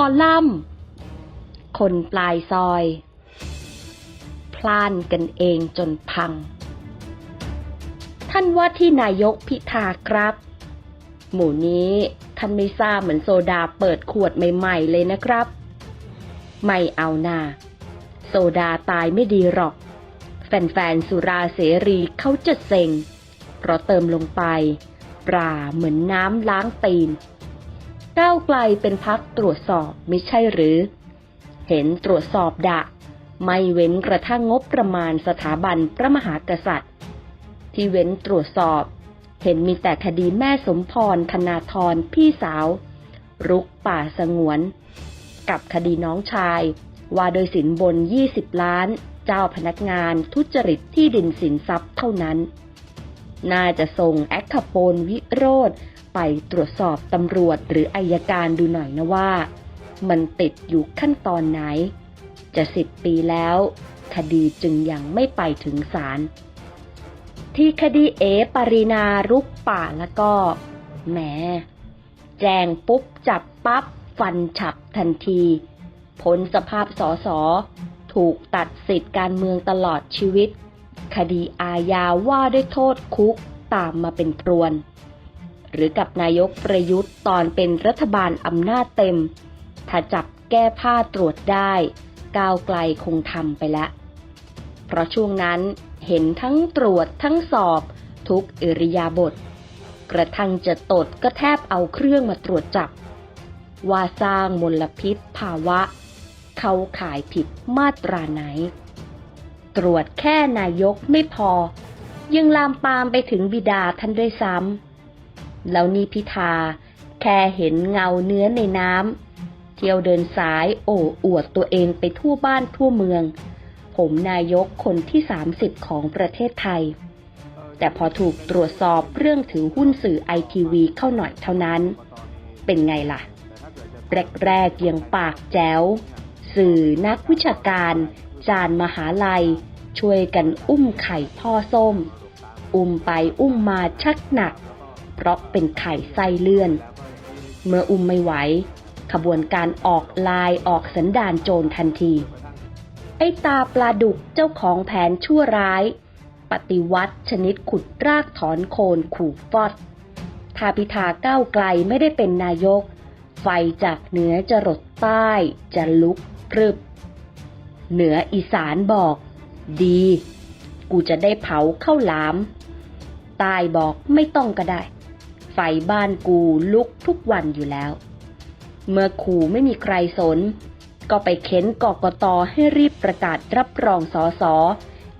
อลัมน์ คนปลายซอย พลานกันเองจนพัง ท่านว่าที่นายกพิธาครับ หมู่นี้ท่านไม่ทราบเหมือนโซดาเปิดขวดใหม่ๆเลยนะครับ ไม่เอานา โซดาตายไม่ดีหรอก แฟนๆ สุราเสรีเขาจะเซ็ง เพราะเติมลงไป ปลาเหมือนน้ำล้างตีน ก้าวไกลเป็นพักตรวจสอบไม่ใช่หรือ เห็นตรวจสอบดะ ไม่เว้นกระทั่งงบประมาณสถาบันพระมหากษัตริย์ ที่เว้นตรวจสอบ เห็นมีแต่คดีแม่สมพรธนาธรพี่สาว รุกป่าสงวน กับคดีน้องชาย ว่าโดยสินบน 20 ล้าน เจ้าพนักงานทุจริตที่ดินสินทรัพย์เท่านั้น น่าจะส่งแอคคาโปนวิโรธ ไปตรวจสอบตำรวจหรืออายการดูหน่อยนะว่า มันติดอยู่ขั้นตอนไหน จะสิบปีแล้ว คดีจึงยังไม่ไปถึงศาลที่คดีเอปารีนารุกป่าแล้วก็แหมแจงปุ๊บจับปั๊บฟันฉับทันที พ้นสภาพสอสอถูกตัดสิทธิ์การเมืองตลอดชีวิต คดีอาญาว่าด้วยโทษคุกตามมาเป็นพรวน หรือกับนายกประยุทธ์ตอนเป็นรัฐบาลอำนาจเต็ม ถ้าจับแก้ผ้าตรวจได้ ก้าวไกลคงทำไปแล้วเพราะช่วงนั้นเห็นทั้งตรวจทั้งสอบ ทุกอิริยาบถกระทั่งจะตดก็แทบเอาเครื่องมาตรวจจับ ว่าสร้างมลพิษภาวะ เขาขายผิดมาตราไหน ตรวจแค่นายกไม่พอ ยังลามปามไปถึงบิดาท่านด้วยซ้ำ แล้วนี่พิธา แค่เห็นเงาเนื้อในน้ำเที่ยวเดินสายโอ้อวดตัวเองไปทั่วบ้านทั่วเมือง ผมนายกคนที่ 30 ของประเทศไทย แต่พอถูกตรวจสอบเรื่องถือหุ้นสื่อไอทีวีเข้าหน่อยเท่านั้น เป็นไงล่ะ แรกๆยังปากแจ๋ว สื่อนักวิชาการ จานมหาลัย ช่วยกันอุ้มไข่พ่อส้ม อุ้มไปอุ้มมาชักหนัก เพราะเป็นไข่ไส้เลื่อน เมื่ออุ้มไม่ไหว ขบวนการออกลายออกสันดานโจรทันที ไอ้ตาปลาดุกเจ้าของแผนชั่วร้าย ปฏิวัติชนิดขุดรากถอนโคนขู่ฟอดถ้าพิธาก้าวไกลไม่ได้เป็นนายก ไฟจากเหนือจะรดใต้จะลุกพรึบ เหนืออีสานบอก ดี กูจะได้เผาข้าวหลามใต้บอกไม่ต้องก็ได้ ฟบ้านกูลุกทุกวันอยู่แล้ว เมื่อขู่ไม่มีใครสน ก็ไปเค้นกกตให้รีบประกาศรับรองสอสอ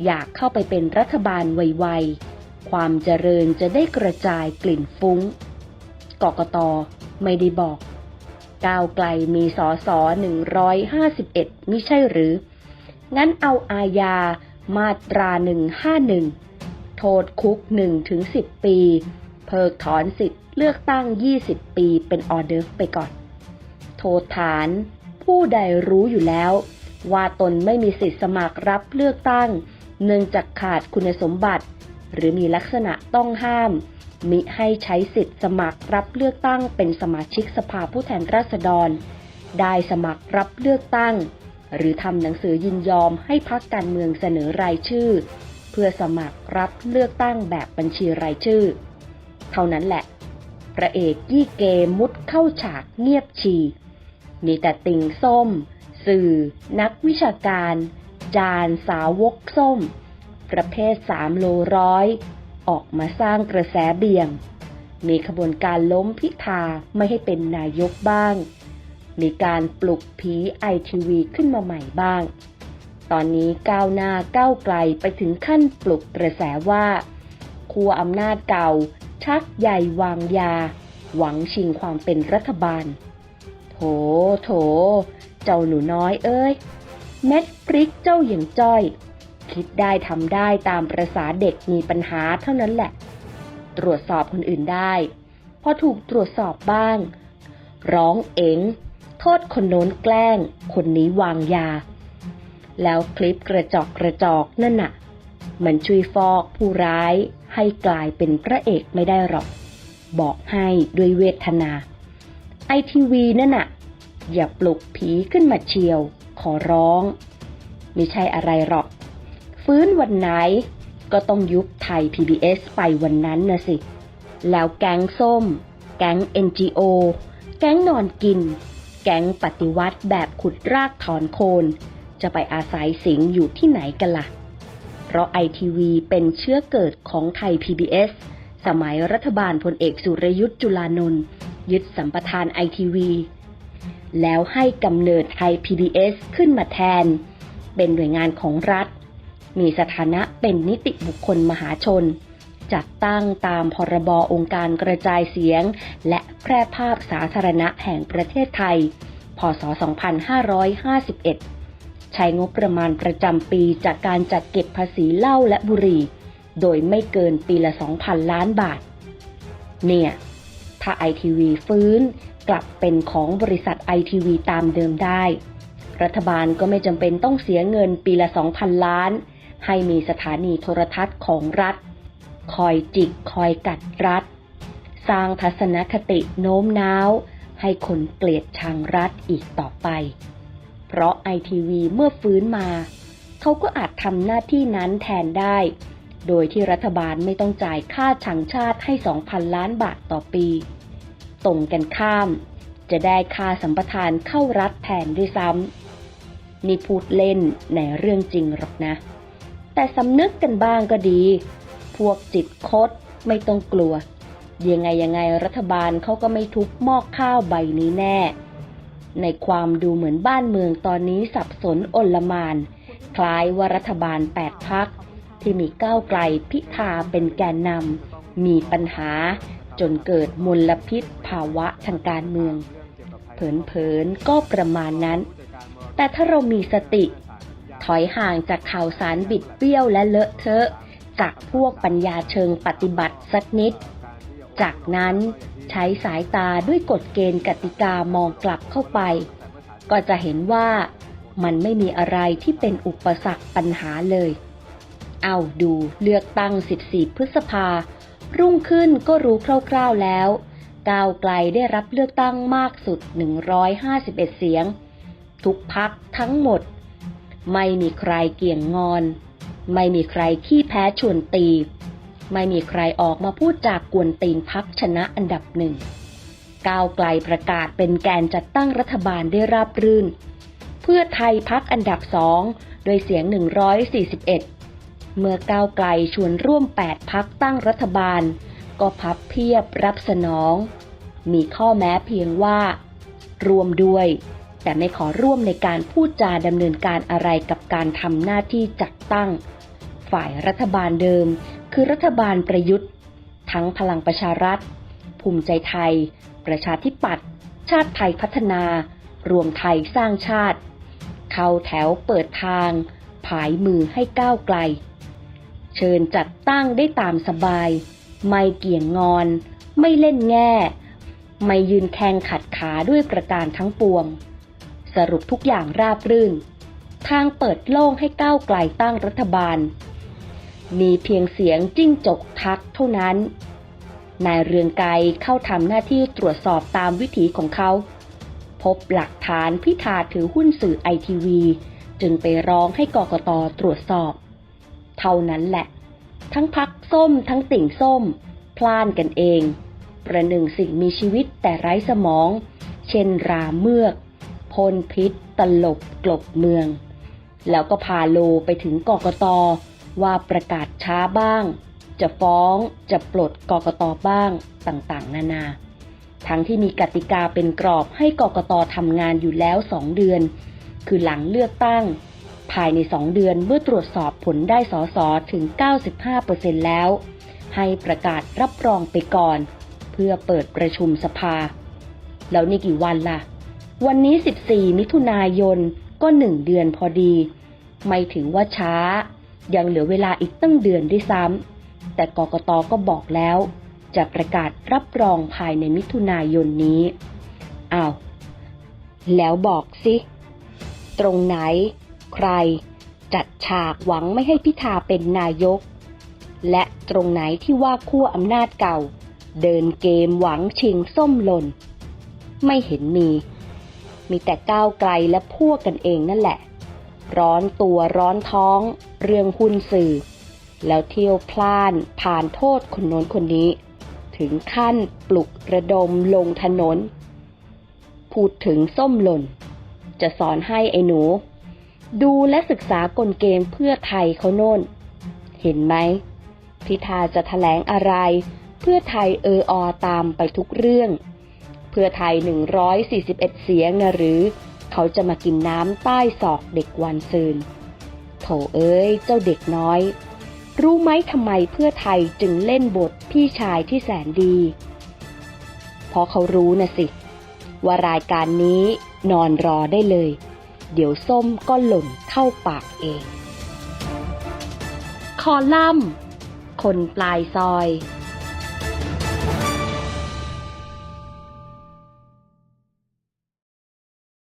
อยากเข้าไปเป็นรัฐบาลไวๆ ความเจริญจะได้กระจายกลิ่นฟุ้ง กกตไม่ได้บอก ก้าวไกลมีสอสอ151มิใช่หรือ งั้นเอาอาญามาตรา 151 โทษคุก1ถึง10 ปี เพิกถอนสิทธิ์เลือกตั้ง 20 ปีเป็นออเดอร์ไปก่อน โทษฐาน ผู้ใดรู้อยู่แล้ว ว่าตนไม่มีสิทธิสมัครรับเลือกตั้ง เนื่องจากขาดคุณสมบัติ หรือมีลักษณะต้องห้าม มิให้ใช้สิทธิสมัครรับเลือกตั้งเป็นสมาชิกสภาผู้แทนราษฎร ได้สมัครรับเลือกตั้ง หรือทำหนังสือยินยอมให้พักการเมืองเสนอรายชื่อ เพื่อสมัครรับเลือกตั้งแบบบัญชีรายชื่อ เท่านั้นแหละ พระเอกยี่เกมุดเข้าฉากเงียบฉี่มีแต่ติ่งส้ม สื่อ นักวิชาการ จานสาวกส้ม ประเภทสามโลร้อย ออกมาสร้างกระแสเบี่ยง มีขบวนการล้มพิธาไม่ให้เป็นนายกบ้าง มีการปลุกผีไอทีวีขึ้นมาใหม่บ้าง ตอนนี้ก้าวหน้าก้าวไกลไปถึงขั้นปลุกกระแสว่าขั้วอำนาจเก่า ชักใหญ่วางยา หวังชิงความเป็นรัฐบาล โถ โถ เจ้าหนูน้อยเอ้ย เม็ดพริกเจ้าอย่างจ้อย คิดได้ทำได้ตามประษาเด็กมีปัญหาเท่านั้นแหละ ตรวจสอบคนอื่นได้ พอถูกตรวจสอบบ้าง ร้องเอ๋งโทษคนโน้นแกล้ง คนนี้วางยา แล้วคลิปกระจอกกระจอกนั่นน่ะ มันช่วยฟอกผู้ร้ายให้กลายเป็นพระเอกไม่ได้หรอก บอกให้ด้วยเวทนา ไอทีวีนั่นน่ะ อย่าปลุกผีขึ้นมาเชียว ขอร้อง ไม่ใช่อะไรหรอก ฟื้นวันไหนก็ต้องยุบไทย PBS ไปวันนั้นนะสิ แล้วแก๊งส้ม แก๊ง NGO แก๊งนอนกิน แก๊งปฏิวัติแบบขุดรากถอนโคน จะไปอาศัยสิงอยู่ที่ไหนกันล่ะ เพราะไอทีวีเป็นเชื้อเกิดของไทย PBS สมัยรัฐบาลพลเอกสุรยุทธ์จุลานนท์ยึดสัมปทานไอทีวีแล้วให้กำเนิดไทย PBS ขึ้นมาแทน เป็นหน่วยงานของรัฐ มีสถานะเป็นนิติบุคคลมหาชน จัดตั้งตามพรบองค์การกระจายเสียง และแพร่ภาพสาธารณะแห่งประเทศไทย พศ 2551 ใช้งบประมาณประจำปีจากการจัดเก็บภาษีเหล้าและบุหรี่ โดยไม่เกินปีละ 2,000 ล้านบาท เนี่ย ถ้าไอทีวีฟื้นกลับเป็นของบริษัทไอทีวีตามเดิมได้ รัฐบาลก็ไม่จำเป็นต้องเสียเงินปีละ 2,000 ล้าน ให้มีสถานีโทรทัศน์ของรัฐ คอยจิกคอยกัดรัฐ สร้างทัศนคติโน้มน้าว ให้คนเกลียดชังรัฐอีกต่อไป เพราะไอทีวีเมื่อฟื้นมา เขาก็อาจทำหน้าที่นั้นแทนได้ โดยที่รัฐบาลไม่ต้องจ่ายค่าชังชาติให้ 2,000 ล้านบาทต่อปี ตรงกันข้าม จะได้ค่าสัมปทานเข้ารัฐแทนด้วยซ้ำนี่พูดเล่นในเรื่องจริงหรอกนะ แต่สำนึกกันบ้างก็ดี พวกจิตคดไม่ต้องกลัวยังไงยังไงรัฐบาลเขาก็ไม่ทุบหม้อข้าวใบนี้แน่ ในความดูเหมือนบ้านเมืองตอนนี้สับสนอนลมาน คล้ายว่ารัฐบาลแปดพัก ที่มีก้าวไกลพิธาเป็นแกนนำมีปัญหาจนเกิดมลพิษภาวะทางการเมือง เผินๆก็ประมาณนั้น แต่ถ้าเรามีสติ ถอยห่างจากข่าวสารบิดเบี้ยวและเลอะเทอะ จากพวกปัญญาเชิงปฏิบัติสักนิด จากนั้น ใช้สายตาด้วยกฎเกณฑ์กติกามองกลับเข้าไป ก็จะเห็นว่ามันไม่มีอะไรที่เป็นอุปสรรคปัญหาเลย เอาดูเลือกตั้ง 14 พฤษภา รุ่งขึ้นก็รู้คร่าวๆแล้ว ก้าวไกลได้รับเลือกตั้งมากสุด 151 เสียง ทุกพักทั้งหมด ไม่มีใครเกี่ยงงอน ไม่มีใครขี้แพ้ชวนตี ไม่มีใครออกมาพูดจากกวนตีนพักชนะอันดับหนึ่ง ก้าวไกลประกาศเป็นแกนจัดตั้งรัฐบาลได้ราบรื่น เพื่อไทยพักอันดับสองโดยเสียง 141 เมื่อก้าวไกลชวนร่วม 8 พักตั้งรัฐบาล ก็พับเพียบรับสนอง มีข้อแม้เพียงว่า รวมด้วย แต่ไม่ขอร่วมในการพูดจาดำเนินการอะไรกับการทำหน้าที่จัดตั้ง ฝ่ายรัฐบาลเดิม คือรัฐบาลประยุทธ์ ทั้งพลังประชารัฐ ภูมิใจไทย ประชาธิปัตย์ชาติไทยพัฒนา รวมไทยสร้างชาติ เข้าแถวเปิดทาง ผายมือให้ก้าวไกล เชิญจัดตั้งได้ตามสบาย ไม่เกี่ยงงอน ไม่เล่นแง่ ไม่ยืนแข่งขัดขาด้วยประการทั้งปวง สรุปทุกอย่างราบรื่น ทางเปิดโล่งให้ก้าวไกลตั้งรัฐบาล มีเพียงเสียงจิ้งจกทักเท่านั้น นายเรืองไกรเข้าทำหน้าที่ตรวจสอบตามวิถีของเขา พบหลักฐานพิธาถือหุ้นสื่อไอทีวีจึงไปร้องให้กกตตรวจสอบ เท่านั้นแหละ ทั้งพักส้มทั้งติ่งส้ม พลานกันเอง ประหนึ่งสิ่งมีชีวิตแต่ไร้สมอง เช่นราเมือกพ่นพิษตลบกลบเมือง แล้วก็พาโลไปถึงกกต ว่าประกาศช้าบ้าง จะฟ้องจะปลดกกตบ้างต่างๆ นานา ทั้งที่มีกติกาเป็นกรอบให้กกตทำงานอยู่แล้วสองเดือน คือหลังเลือกตั้ง ภายในสองเดือนเมื่อตรวจสอบผลได้สอสอถึง 95%แล้ว ให้ประกาศรับรองไปก่อน เพื่อเปิดประชุมสภา แล้วนี่กี่วันล่ะ วันนี้ 14 มิถุนายนก็หนึ่งเดือนพอดี ไม่ถือว่าช้า ยังเหลือเวลาอีกตั้งเดือนด้วยซ้ำ แต่กกตก็บอกแล้ว จะประกาศรับรองภายในมิถุนายนนี้ อ้าว แล้วบอกสิ ตรงไหน ใคร จัดฉากหวังไม่ให้พิธาเป็นนายก และตรงไหนที่ว่าขั้วอำนาจเก่า เดินเกมหวังชิงส้มหล่น ไม่เห็นมี มีแต่ก้าวไกลและพวกกันเองนั่นแหละ ร้อนตัวร้อนท้อง เรื่องหุ้นสื่อ แล้วเที่ยวพลานผ่านโทษคนโน้นคนนี้ ถึงขั้นปลุกระดมลงถนน พูดถึงส้มหล่น จะสอนให้ไอ้หนู ดูและศึกษากลเกมเพื่อไทยเขาโน่น เห็นไหม พิธาจะถแถลงอะไร เพื่อไทยเอออตามไปทุกเรื่อง เพื่อไทย 141 เสียงนะหรือ เขาจะมากินน้ำใต้ศอกเด็กวันซืนโถเอ้ยเจ้าเด็กน้อย รู้ไหมทำไมเพื่อไทยจึงเล่นบทพี่ชายที่แสนดี เพราะเขารู้นะสิ ว่ารายการนี้นอนรอได้เลย เดี๋ยวส้มก็หล่นเข้าปากเอง คอลัมน์คนปลายซอย